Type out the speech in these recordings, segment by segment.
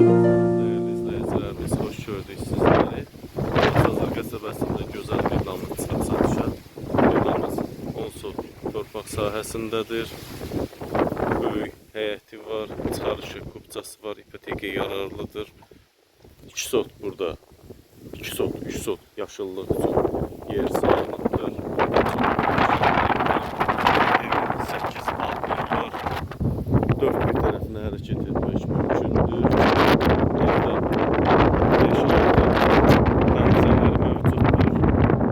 Değerli izleyicilerimiz, hoş gördük sizleri. Cazır qəsəbəsində gözəl bir çıxıb satışa. Villamız onsuz torpaq sahəsindədir. Böyük həyəti var, çıxarışı, kubcası var, ipotekaya yararlıdır. 2 sot burada. 2 sot, 3 sot yaşıllıq yer salınıbdır. Evin 8 balkonu var. Dört bir tərəfinə hərəkət etmək mümkündür. Evdə beş altı pəncərələr mövcuddur. Hərəkət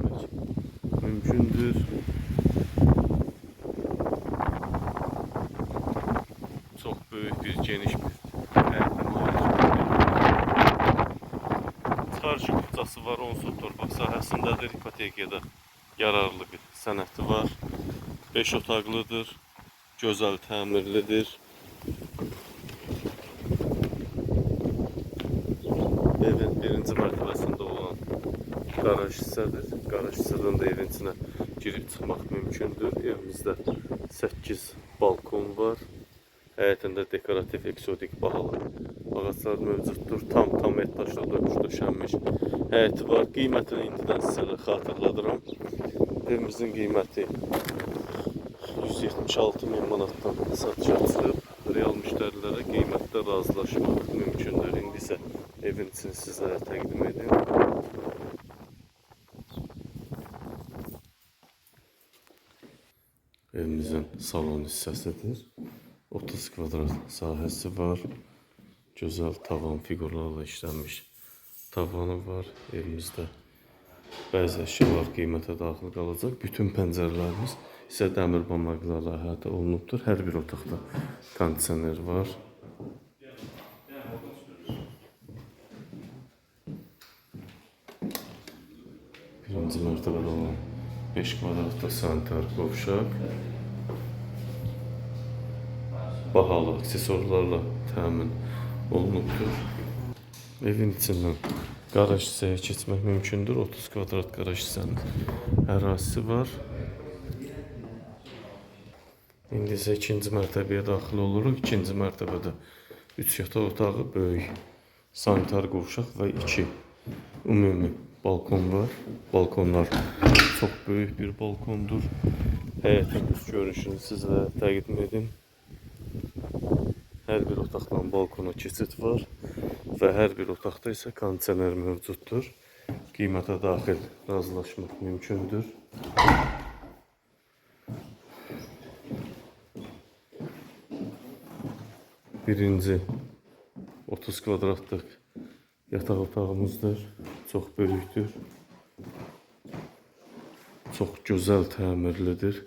etmək mümkündür. Çox böyük bir geniş bir həyətə malik. Kupçası var, onsuz torpaq sahəsindədir, ipotekiyada yararlı bir sənəti var. 5 otaqlıdır, gözəl təmirlidir. Evin birinci mərtəbəsində olan qaraj hissədir. Qaraj hissədən də evin içinə girib çıxmaq mümkündür. Evimizdə 8 balkon var. Həyətində dekorativ eksotik bahalı ağaclar mövcuddur. Tam tam etaşla döküş döşənmiş həyəti var. Qiymətini indidən sizə xatırladıram. Evimizin qiyməti 176 min manatdan satışa çıxıb. Real müştərilərə qiymətdə razılaşmaq mümkündür. İndi isə evin içini sizlərə təqdim edim. Evimizin salon hissəsidir. 30 kvadrat sahəsi var. Gözəl tavan fiqurlarla işlənmiş tavanı var evimizdə. Bəzi əşyalar qiymətə daxil qalacaq. Bütün pəncərələrimiz isə dəmir bamaqlarla əhatə olunubdur. Hər bir otaqda kondisioner var. Birinci mərtəbədə olan 5 kvadratda sanitar qovşaq. Bahalı aksesuarlarla təmin olunubdur. Evin içindən qaraj hissəyə keçmək mümkündür. 30 kvadrat qaraj hissənin ərazisi var. İndi isə ikinci mərtəbəyə daxil oluruq. İkinci mərtəbədə 3 yataq otağı, böyük sanitar qovşaq və 2 ümumi balkon var. Balkonlar çox böyük bir balkondur. Həyətin üst görünüşünü sizə təqdim edim. Hər bir otaqdan balkona keçid var və hər bir otaqda isə kondisioner mövcuddur. Qiymətə daxil razılaşmaq mümkündür. Birinci 30 kvadratlıq yataq otağımızdır. Çox böyükdür. Çox gözəl təmirlidir.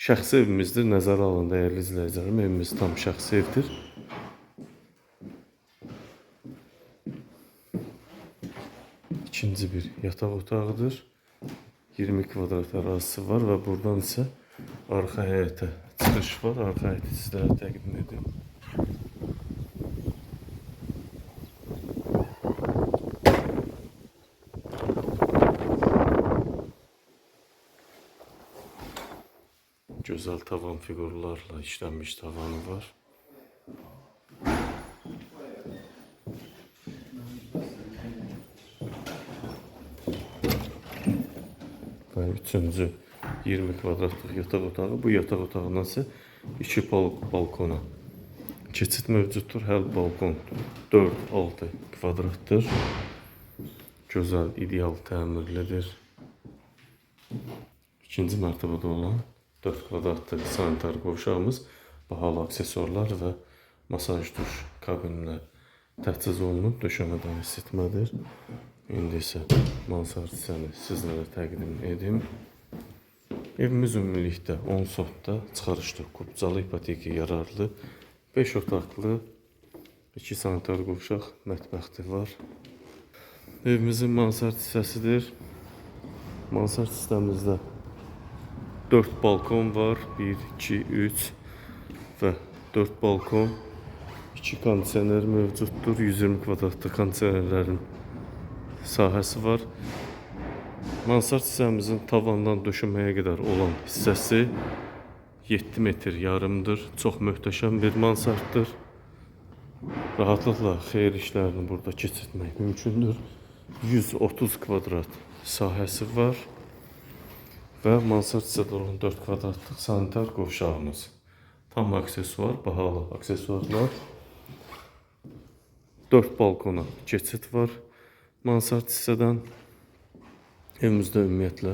Şəxsi evimizdir. Nəzərə alın dəyərli izləyicilərim. Evimiz tam şəxsi evdir. İkinci bir yataq otağıdır. 20 kvadrat ərazisi var və buradan isə arxa həyətə çıxış var. Arxa həyəti sizlərə təqdim edim. Gözəl tavan fiqurlarla işlənmiş tavanı var. Və üçüncü 20 kvadratlıq yataq otağı. Bu yataq otağından isə iki bal balkona keçid mövcuddur. Hər balkon 4-6 kvadratdır. Gözəl, ideal təmirlidir. İkinci mərtəbədə olan 4 kvadratlıq sanitar qovşağımız bahalı aksesuarlar və masaj duş kabinlə təchiz olunub döşəmədən isitmədir. İndi isə mansard hissəni sizlərə təqdim edim. Evimiz ümumilikdə 10 sotda çıxarışlı, kubcalı ipoteki yararlı 5 otaqlı 2 sanitar qovşaq mətbəxti var. Evimizin mansard hissəsidir. Mansard sistemimizdə 4 balkon var. 1, 2, 3 və 4 balkon. 2 kondisioner mövcuddur. 120 kvadratlı kondisionerlərin sahəsi var. Mansard hissəmizin tavandan döşəməyə qədər olan hissəsi 7 metr yarımdır. Çox möhtəşəm bir mansarddır. Rahatlıqla xeyir işlərini burada keçirmək mümkündür. 130 kvadrat sahəsi var və mansard hissədə olan 4 kvadratlıq sanitar qovşağımız. Tam aksesuar, bahalı aksesuarlar. 4 balkona keçid var. Mansard hissədən evimizdə ümumiyyətlə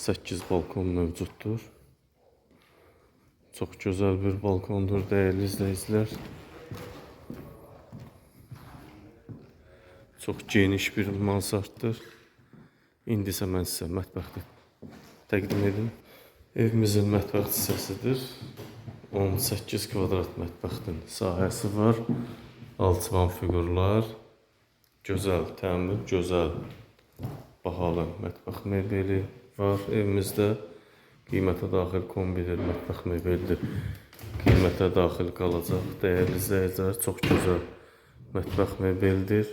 8 balkon mövcuddur. Çox gözəl bir balkondur dəyərli izləyicilər. Çox geniş bir mansarddır. İndi isə mən sizə mətbəxdə təqdim edim. Evimizin mətbəx hissəsidir. 18 kvadrat mətbəxin sahəsi var. Alçıvan fiqurlar, gözəl təmir, gözəl bahalı mətbəx mebeli var evimizdə. Qiymətə daxil kombidir, mətbəx mebelidir. Qiymətə daxil qalacaq. Dəyərli izləyicilər, çox gözəl mətbəx mebeldir.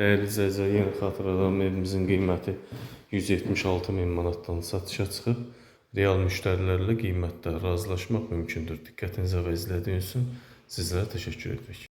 Dəyərli izləyicilər, yenə xatırladım, evimizin qiyməti 176 min manatdan satışa çıxıb. Real müştərilərlə qiymətdə razılaşmaq mümkündür. Diqqətinizə və izlədiyiniz üçün sizlərə təşəkkür edirik.